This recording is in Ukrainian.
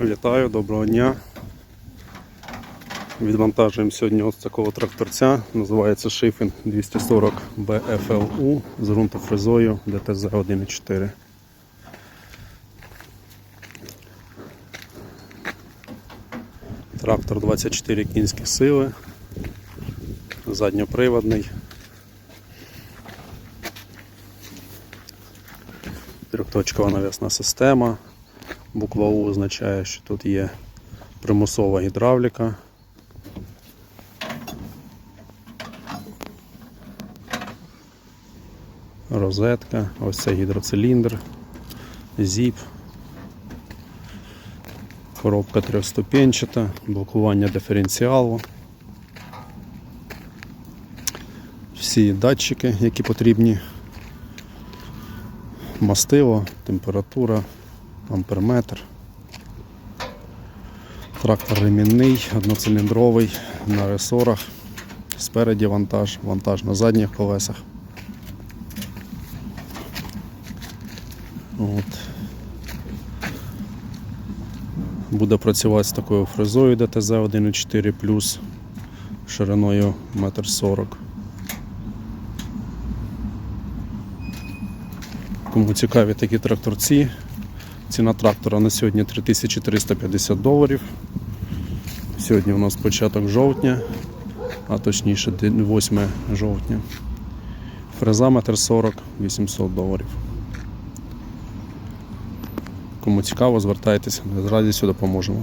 Вітаю, доброго дня. Відвантажуємо сьогодні ось такого тракторця. Називається Шифін 240 BFLU з ґрунтофрезою DTZ 1.4. Трактор 24 кінські сили, задньоприводний. Трьохточкова навісна система. Буква У означає, що тут є примусова гідравліка. Розетка, ось це гідроциліндр, зіп, коробка трьохступенчата, блокування диференціалу. Всі датчики, які потрібні, мастило, температура, амперметр. Трактор ремінний, одноциліндровий на ресорах. Спереді вантаж, вантаж на задніх колесах. От. Буде працювати з такою фрезою ДТЗ 1.4 шириною 1,40 м. Кому цікаві такі тракторці, ціна трактора на сьогодні 3350 доларів. Сьогодні у нас початок жовтня, а точніше 8 жовтня. Фреза метр 40 800 доларів. Кому цікаво, звертайтеся, з радістю допоможемо.